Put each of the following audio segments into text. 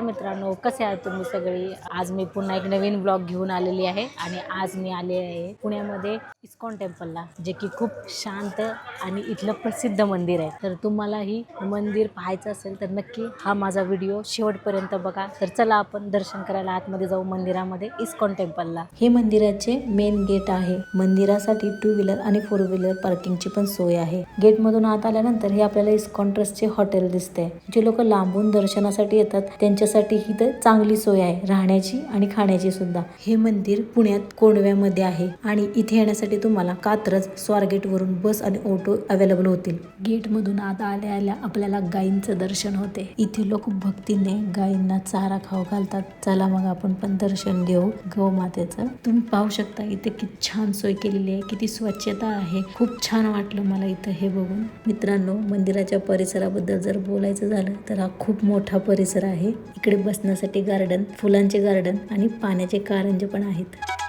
नमस्कार मित्रांनो कसे आहात तुम्ही सगळी? आज मी पुन्हा एक नवीन ब्लॉग घेऊन आलेली आहे आणि आज मी आले आहे पुण्यामध्ये. इस्कॉन टेम्पलला जे की खूप शांत आणि इथलं प्रसिद्ध मंदिर आहे. तर तुम्हालाही मंदिर पाहायचं असेल तर नक्की हा माझा व्हिडिओ शेवटपर्यंत बघा. तर चला आपण दर्शन करायला आतमध्ये जाऊ मंदिरामध्ये इस्कॉन टेम्पलला. हे मंदिराचे मेन गेट आहे. मंदिरासाठी टू व्हीलर आणि फोर व्हीलर पार्किंगची पण सोय आहे. गेट मधून आत आल्यानंतर हे आपल्याला इस्कॉन ट्रस्टचे हॉटेल दिसते जे लोक लांबून दर्शनासाठी येतात त्यांच्यासाठी इथं चांगली सोय आहे. राहण्याची आणि खाण्याची सुद्धा. हे मंदिर पुण्यात कोंडव्यामध्ये आहे आणि इथे येण्यासाठी तुम्हाला कात्रज स्वारगेटवरून बस आणि ऑटो अवेलेबल होतील. गेट मधून आत आल्या आल्या आपल्याला गायींचं दर्शन होते. इथे लोक भक्तीने गायींना चारा खाऊ घालतात. चला मग आपण पण दर्शन घेऊ. गौमातेचं तुम्ही पाहू शकता इथे किती छान सोय केलेली आहे. किती स्वच्छता आहे. खूप छान वाटलं मला इथं हे बघून. मित्रांनो मंदिराच्या परिसराबद्दल जर बोलायचं झालं तर हा खूप मोठा परिसर आहे. इकडे बसण्यासाठी गार्डन फुलांचे गार्डन आणि पाण्याचे कारंजे पण आहेत.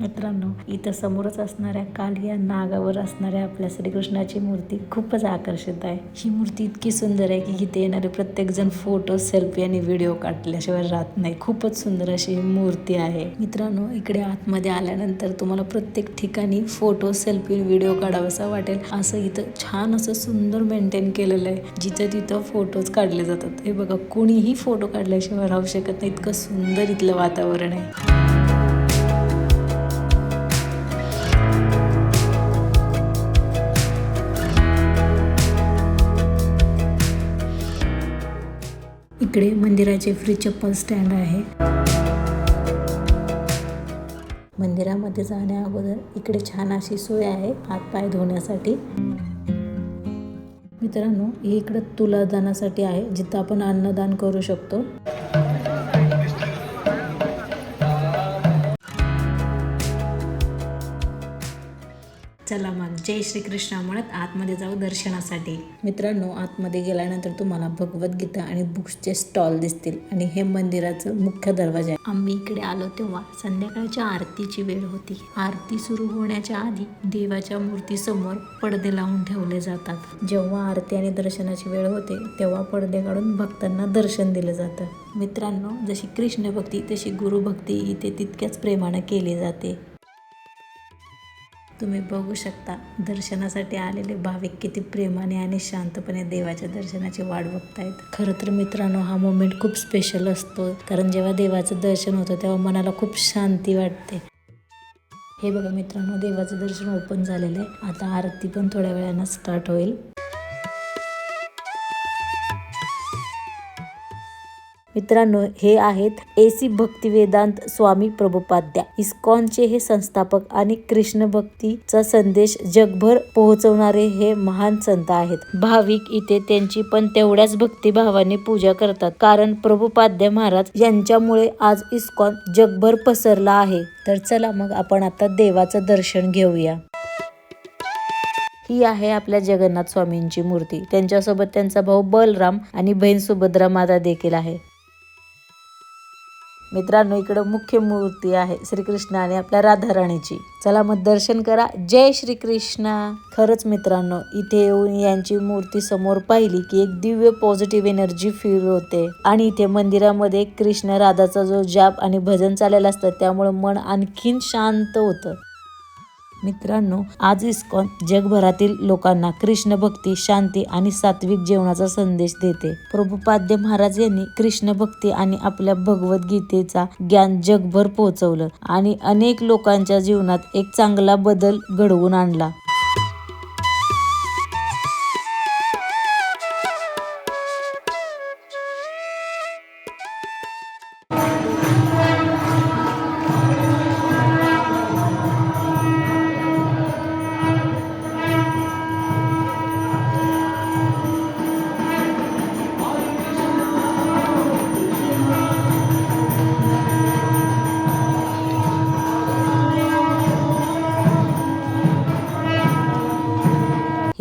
मित्रांनो इथं समोरच असणाऱ्या काल या नागावर असणाऱ्या आपल्या श्रीकृष्णाची मूर्ती खूपच आकर्षित आहे. ही मूर्ती इतकी सुंदर आहे की इथे येणारे प्रत्येक जण फोटो सेल्फी आणि व्हिडिओ काढल्याशिवाय राहत नाही. खूपच सुंदर अशी ही मूर्ती आहे. मित्रांनो इकडे आतमध्ये आल्यानंतर तुम्हाला प्रत्येक ठिकाणी फोटो सेल्फी व्हिडिओ काढावासा वाटेल. असं इथं छान असं सुंदर मेंटेन केलेलं आहे जिथं तिथं फोटोज काढले जातात. हे बघा कोणीही फोटो काढल्याशिवाय राहू शकत नाही. इतकं सुंदर इथलं वातावरण आहे. इकडे मंदिराचे फ्री चप्पल स्टँड आहे. मंदिरामध्ये जाण्या अगोदर इकडे छान अशी सोय आहे हात पाय धुण्यासाठी. मित्रांनो हे इकडं तुलादानासाठी आहे जिथं आपण अन्नदान करू शकतो. जय श्रीकृष्ण म्हणत आतमध्ये जाऊ दर्शनासाठी. मित्रांनो आतमध्ये गेल्यानंतर तुम्हाला भगवद्गीता आणि बुक्सचे स्टॉल दिसतील आणि हे मंदिराचं मुख्य दरवाजा आहे. आम्ही इकडे आलो तेव्हा संध्याकाळच्या आरतीची वेळ होती. आरती सुरू होण्याच्या आधी देवाच्या मूर्तीसमोर पडदे लावून ठेवले जातात. जेव्हा आरती आणि दर्शनाची वेळ होते तेव्हा पडदे काढून भक्तांना दर्शन दिलं जातं. मित्रांनो जशी कृष्ण भक्ती तशी गुरुभक्ती इथे तितक्याच प्रेमानं केली जाते. तुम्ही बघू शकता दर्शनासाठी आलेले भाविक किती प्रेमाने आणि शांतपणे देवाच्या दर्शनाची वाट बघतायत. खरं तर मित्रांनो हा मोमेंट खूप स्पेशल असतो. कारण जेव्हा देवाचं दर्शन होतं तेव्हा मनाला खूप शांती वाटते. हे बघा मित्रांनो देवाचं दर्शन ओपन झालेलं आहे. आता आरती पण थोड्या वेळानं स्टार्ट होईल. मित्रांनो हे आहेत एसी सी भक्तिवेदांत स्वामी प्रभुपाद्या. इस्कॉनचे हे संस्थापक आणि कृष्ण भक्तीचा संदेश जगभर पोहोचवणारे हे महान संत आहेत. भाविक इथे त्यांची पण तेवढ्याच भक्तिभावाने पूजा करतात. कारण प्रभुपाद्य महाराज यांच्यामुळे आज इस्कॉन जगभर पसरला आहे. तर चला मग आपण आता देवाचं दर्शन घेऊया. ही आहे आपल्या जगन्नाथ स्वामींची मूर्ती. त्यांच्यासोबत त्यांचा भाऊ बलराम आणि बहीण सुभद्रा माता देखील आहे. मित्रांनो इकडं मुख्य मूर्ती आहे श्रीकृष्ण आणि आपल्या राधाराणीची. चला मग दर्शन करा. जय श्रीकृष्ण. खरंच मित्रांनो इथे येऊन यांची मूर्ती समोर पाहिली की एक दिव्य पॉझिटिव्ह एनर्जी फील होते. आणि इथे मंदिरामध्ये कृष्ण राधाचा जो जाप आणि भजन चाललेला असतं त्यामुळे मन आणखीन शांत होतं. मित्रांनो आज इस्कॉन जगभरातील लोकांना कृष्ण भक्ती शांती आणि सात्विक जेवणाचा संदेश देते. प्रभुपाद्य महाराज यांनी कृष्ण भक्ती आणि आपल्या भगवद्गीतेचा ज्ञान जगभर पोहोचवलं आणि अनेक लोकांच्या जीवनात एक चांगला बदल घडवून आणला.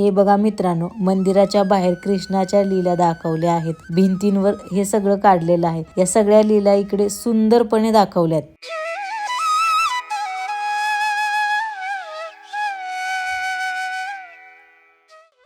हे बघा मित्रांनो मंदिराच्या बाहेर कृष्णाच्या लीला दाखवल्या आहेत. भिंतींवर हे सगळं काढलेलं आहे. या सगळ्या लीला इकडे सुंदरपणे दाखवल्यात.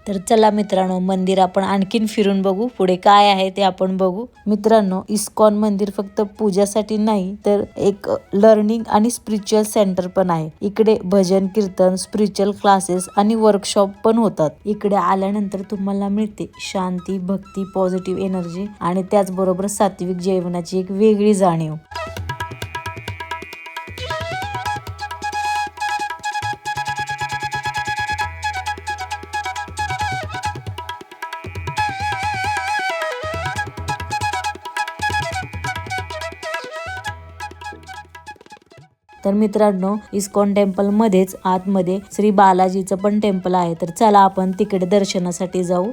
तर चला मित्रांनो मंदिर आपण आणखीन फिरून बघू. पुढे काय आहे ते आपण बघू. मित्रांनो इस्कॉन मंदिर फक्त पूजासाठी नाही तर एक लर्निंग आणि स्पिरिच्युअल सेंटर पण आहे. इकडे भजन कीर्तन स्पिरिच्युअल क्लासेस आणि वर्कशॉप पण होतात. इकडे आल्यानंतर तुम्हाला मिळते शांती भक्ती पॉझिटिव्ह एनर्जी आणि त्याचबरोबर सात्विक जेवणाची एक वेगळी जाणीव. तर मित्रांनो इस्कॉन टेम्पल मध्येच आतमध्ये श्री बालाजीचं पण टेम्पल आहे. तर चला आपण तिकडे दर्शनासाठी जाऊ.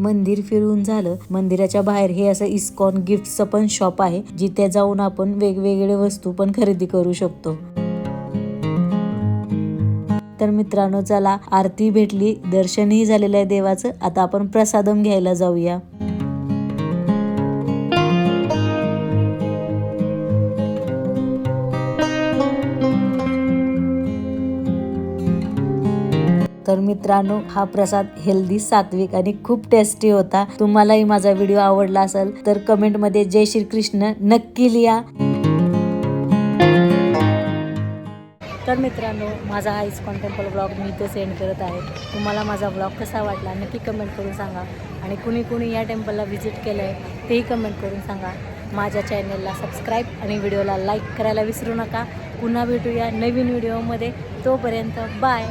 मंदिर फिरून झालं. मंदिराच्या बाहेर हे असं इस्कॉन गिफ्टचं पण शॉप आहे जिथे जाऊन आपण वेगवेगळे वस्तू पण खरेदी करू शकतो. तर मित्रांनो चला आरती भेटली. दर्शनही झालेलं आहे देवाचं. आता आपण प्रसादम घ्यायला जाऊया. तर मित्रांनो हा प्रसाद हेल्दी सात्विक आणि खूप टेस्टी होता. तुम्हालाही माझा व्हिडिओ आवडला असेल तर कमेंटमध्ये जय श्री कृष्ण नक्की लिहा. तर मित्रांनो माझा हा इस्कॉन टेम्पल ब्लॉग मी इथे सेंड करत आहे. तुम्हाला माझा ब्लॉग कसा वाटला नक्की कमेंट करून सांगा. आणि कुणी कुणी या टेम्पलला व्हिजिट केलं आहे तेही कमेंट करून सांगा. माझ्या चॅनलला सबस्क्राईब आणि व्हिडिओला लाईक करायला विसरू नका. पुन्हा भेटूया नवीन व्हिडिओमध्ये तोपर्यंत बाय